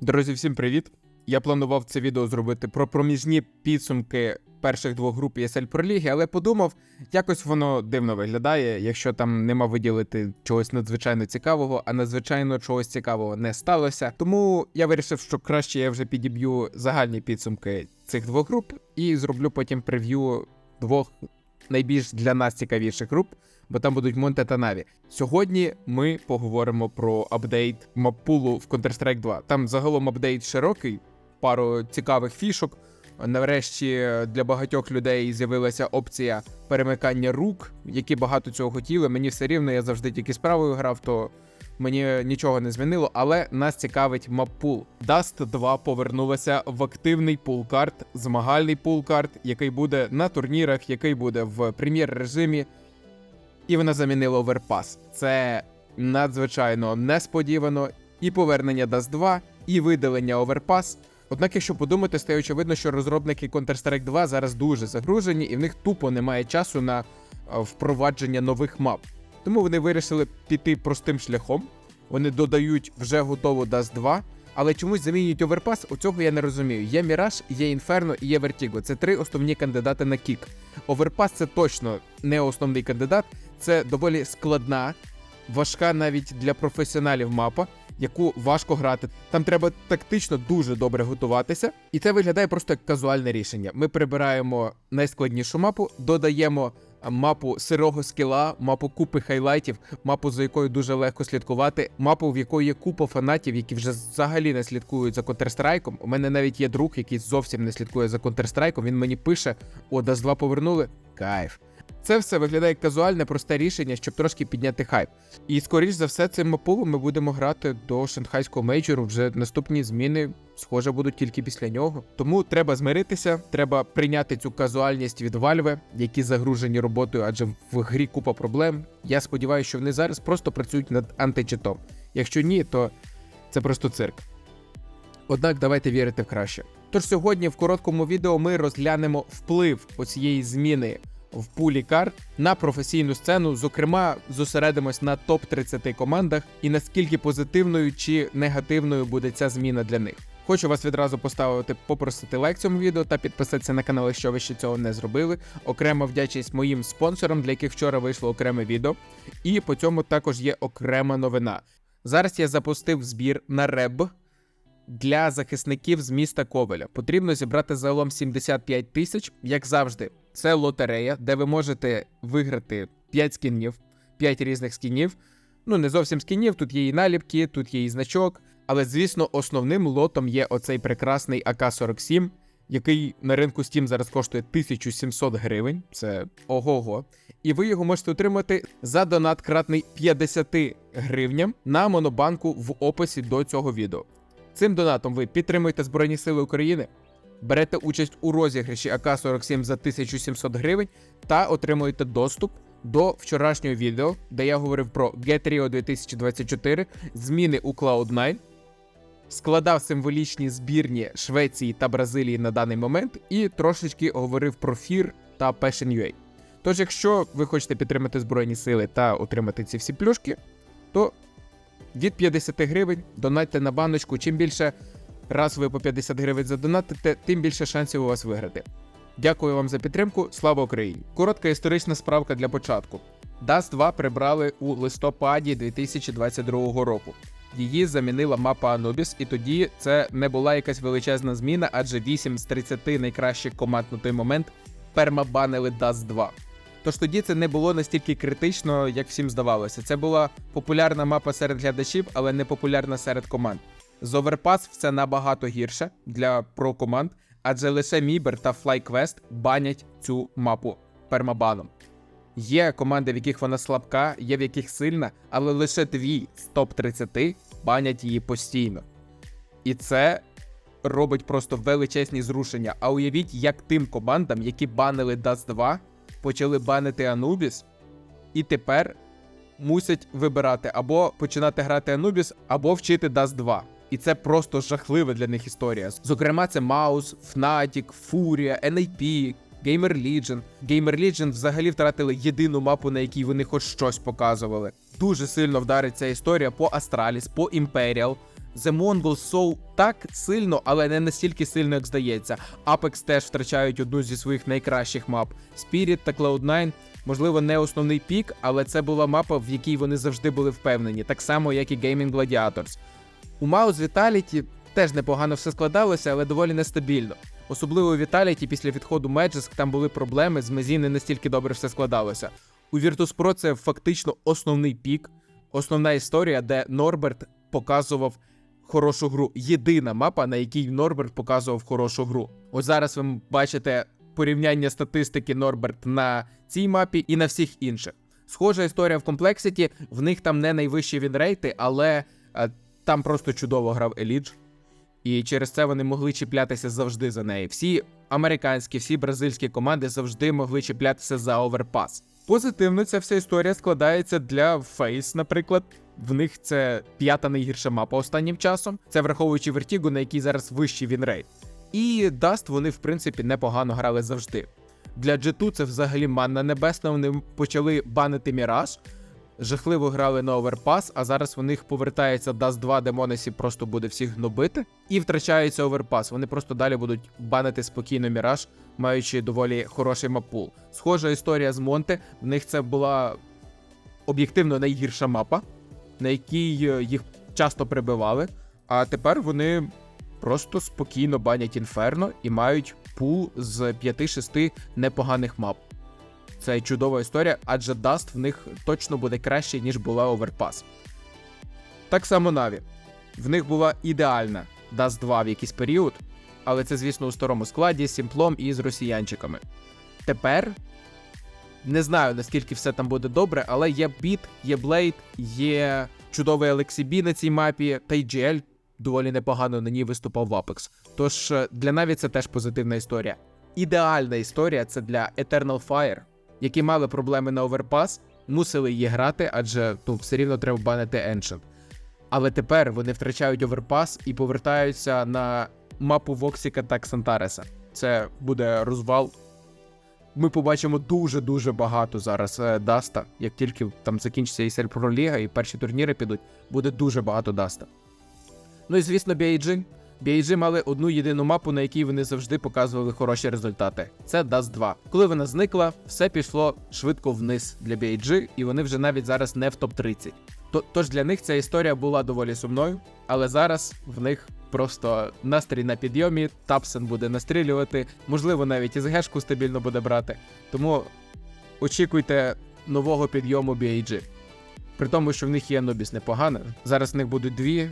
Друзі, всім привіт! Я планував це відео зробити про проміжні підсумки перших двох груп ESL Pro Ліги, але подумав, якось воно дивно виглядає, якщо там нема виділити чогось надзвичайно цікавого, а надзвичайно чогось цікавого не сталося. Тому я вирішив, що краще я вже підіб'ю загальні підсумки цих двох груп і зроблю потім прев'ю двох найбільш для нас цікавіших груп, бо там будуть Монте та Наві. Сьогодні ми поговоримо про апдейт маппулу в Counter-Strike 2. Там загалом апдейт широкий, пару цікавих фішок. Нарешті для багатьох людей з'явилася опція перемикання рук, які багато цього хотіли. Мені все рівно, я завжди тільки з правою грав, то мені нічого не змінило, але нас цікавить маппул. Dust 2 повернулася в активний пул карт, змагальний пул карт, який буде на турнірах, який буде в прем'єр режимі, і вона замінила Overpass. Це надзвичайно несподівано. І повернення Dust 2, і видалення Overpass. Однак, якщо подумати, стає очевидно, що розробники Counter-Strike 2 зараз дуже загружені, і в них тупо немає часу на е, впровадження нових мап. Тому вони вирішили піти простим шляхом. Вони додають вже готову Dust 2, але чомусь замінюють Overpass, у цього я не розумію. Є Mirage, є Inferno і є Vertigo. Це три основні кандидати на кік. Overpass це точно не основний кандидат, це доволі складна, важка навіть для професіоналів мапа, яку важко грати. Там треба тактично дуже добре готуватися, і це виглядає просто як казуальне рішення. Ми прибираємо найскладнішу мапу, додаємо мапу сирого скіла, мапу купи хайлайтів, мапу, за якою дуже легко слідкувати, мапу, в якої є купа фанатів, які вже взагалі не слідкують за Counter-Strike. У мене навіть є друг, який зовсім не слідкує за Counter-Strike. Він мені пише: О, Dust 2 повернули. Кайф. Це все виглядає як казуальне, просте рішення, щоб трошки підняти хайп. І скоріш за все, цим мапулом ми будемо грати до шанхайського мейджору. Вже наступні зміни, схоже, будуть тільки після нього. Тому треба змиритися, треба прийняти цю казуальність від Valve, які загружені роботою, адже в грі купа проблем. Я сподіваюся, що вони зараз просто працюють над античитом. Якщо ні, то це просто цирк. Однак давайте вірити в краще. Тож сьогодні в короткому відео ми розглянемо вплив оцієї зміни в пулі карт на професійну сцену. Зокрема, зосередимось на топ 30 командах і наскільки позитивною чи негативною буде ця зміна для них. Хочу вас відразу поставити, попросити лайк цьому відео та підписатися на канал, якщо ви ще цього не зробили. Окрема вдячність моїм спонсорам, для яких вчора вийшло окреме відео. І по цьому також є окрема новина. Зараз я запустив збір на реб для захисників з міста Ковеля. Потрібно зібрати загалом 75 тисяч, як завжди. Це лотерея, де ви можете виграти 5 скінів, 5 різних скінів. Ну, не зовсім скінів, тут є і наліпки, тут є і значок. Але, звісно, основним лотом є оцей прекрасний АК-47, який на ринку Steam зараз коштує 1700 гривень. Це ого-го. І ви його можете отримати за донат кратний 50 гривням на монобанку в описі до цього відео. Цим донатом ви підтримуєте Збройні Сили України, берете участь у розіграші АК-47 за 1700 гривень та отримуєте доступ до вчорашнього відео, де я говорив про GetRio 2024, зміни у Cloud9, складав символічні збірні Швеції та Бразилії на даний момент і трошечки говорив про FIR та Passion.ua. Тож, якщо ви хочете підтримати Збройні Сили та отримати ці всі плюшки, то від 50 гривень донатьте на баночку. Чим більше раз ви по 50 гривень задонатите, тим більше шансів у вас виграти. Дякую вам за підтримку. Слава Україні! Коротка історична справка для початку. Dust 2 прибрали у листопаді 2022 року. Її замінила мапа Anubis, і тоді це не була якась величезна зміна, адже 8 з 30 найкращих команд на той момент пермабанили Dust 2. Тож тоді це не було настільки критично, як всім здавалося. Це була популярна мапа серед глядачів, але не популярна серед команд. З Overpass все набагато гірше для про команд, адже лише Мібер та FlyQuest банять цю мапу пермабаном. Є команди, в яких вона слабка, є в яких сильна, але лише дві з топ-30 банять її постійно. І це робить просто величезні зрушення. А уявіть, як тим командам, які банили Dust 2, почали банити Anubis, і тепер мусять вибирати або починати грати Anubis, або вчити Dust 2. І це просто жахлива для них історія. Зокрема, це Маус, Fnatic, Furia, NAP, Gamer Legion. Gamer Legion взагалі втратили єдину мапу, на якій вони хоч щось показували. Дуже сильно вдарить ця історія по Astralis, по Imperial. The Mongols Soul так сильно, але не настільки сильно, як здається. Apex теж втрачають одну зі своїх найкращих мап. Spirit та Cloud9 можливо, не основний пік, але це була мапа, в якій вони завжди були впевнені, так само, як і Gaming Gladiators. У Mouse Vitality теж непогано все складалося, але доволі нестабільно. Особливо у Vitality після відходу Magisk там були проблеми, з Мезі не настільки добре все складалося. У Virtus.pro це фактично основний пік, основна історія, де Норберт показував хорошу гру. Єдина мапа, на якій Норберт показував хорошу гру. Ось зараз ви бачите порівняння статистики Норберт на цій мапі і на всіх інших. Схожа історія в комплексіті, в них там не найвищі вінрейти, але е, там просто чудово грав Елідж. І через це вони могли чіплятися завжди за неї. Всі американські, всі бразильські команди завжди могли чіплятися за оверпас. Позитивно ця вся історія складається для Фейс, наприклад. В них це п'ята найгірша мапа останнім часом. Це враховуючи Вертігу, на якій зараз вищий вінрейт. І Даст вони, в принципі, непогано грали завжди. Для G2 це взагалі манна небесна. Вони почали банити Міраж, жахливо грали на оверпас, а зараз у них повертається Dust 2, де просто буде всіх гнобити, і втрачається оверпас. Вони просто далі будуть банити спокійно Міраж, маючи доволі хороший маппул. Схожа історія з Монте. В них це була об'єктивно найгірша мапа, на якій е, їх часто прибивали. А тепер вони просто спокійно банять інферно і мають пул з 5-6 непоганих мап. Це чудова історія, адже Даст в них точно буде краще, ніж була Overpass. Так само Наві. В них була ідеальна Даст 2 в якийсь період, але це, звісно, у старому складі з сімплом і з росіянчиками. Тепер не знаю наскільки все там буде добре, але є біт, є Блейд, є чудовий Алексібі на цій мапі, та й GL доволі непогано на ній виступав в Apex. Тож е, для Наві це теж позитивна історія. Ідеальна історія це для Eternal Fire, які мали проблеми на Overpass, мусили її грати, адже тут все рівно треба банити Ancient. Але тепер вони втрачають Overpass і повертаються на мапу Воксіка та Ксантареса. Це буде розвал. Ми побачимо дуже-дуже багато зараз е, Даста. Як тільки там закінчиться і Pro Ліга, і перші турніри підуть, буде дуже багато Даста. Ну і звісно, BIG. BIG мали одну єдину мапу, на якій вони завжди показували хороші результати. Це Dust 2. Коли вона зникла, все пішло швидко вниз для BIG, і вони вже навіть зараз не в топ-30. Тож для них ця історія була доволі сумною, але зараз в них просто настрій на підйомі, Тапсен буде настрілювати, можливо, навіть і СГшку стабільно буде брати. Тому очікуйте нового підйому BIG. При тому, що в них є Нобіс непогано. Зараз в них будуть дві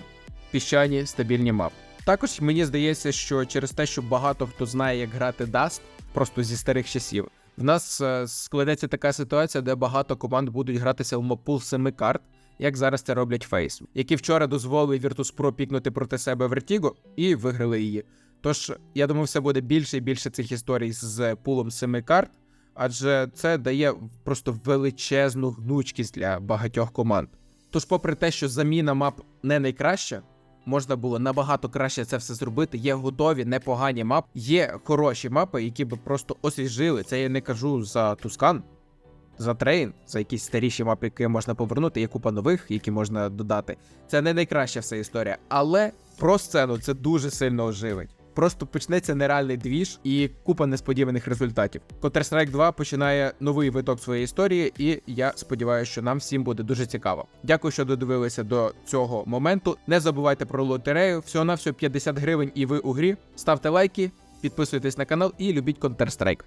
піщані стабільні мапи. Також мені здається, що через те, що багато хто знає, як грати Dust, просто зі старих часів, в нас е, складеться така ситуація, де багато команд будуть гратися в мапул семи карт, як зараз це роблять Face, які вчора дозволили Virtus.pro пікнути проти себе Vertigo і виграли її. Тож я думаю, все буде більше і більше цих історій з пулом семи карт, адже це дає просто величезну гнучкість для багатьох команд. Тож, попри те, що заміна мап не найкраща, можна було набагато краще це все зробити. Є готові, непогані мапи, є хороші мапи, які би просто освіжили. Це я не кажу за Тускан, за Трейн, за якісь старіші мапи, які можна повернути. Є купа нових, які можна додати. Це не найкраща вся історія, але про сцену це дуже сильно оживить. Просто почнеться нереальний двіж і купа несподіваних результатів. Counter-Strike 2 починає новий виток своєї історії, і я сподіваюся, що нам всім буде дуже цікаво. Дякую, що додивилися до цього моменту. Не забувайте про лотерею. Всього на всього 50 гривень, і ви у грі. Ставте лайки, підписуйтесь на канал і любіть Counter-Strike.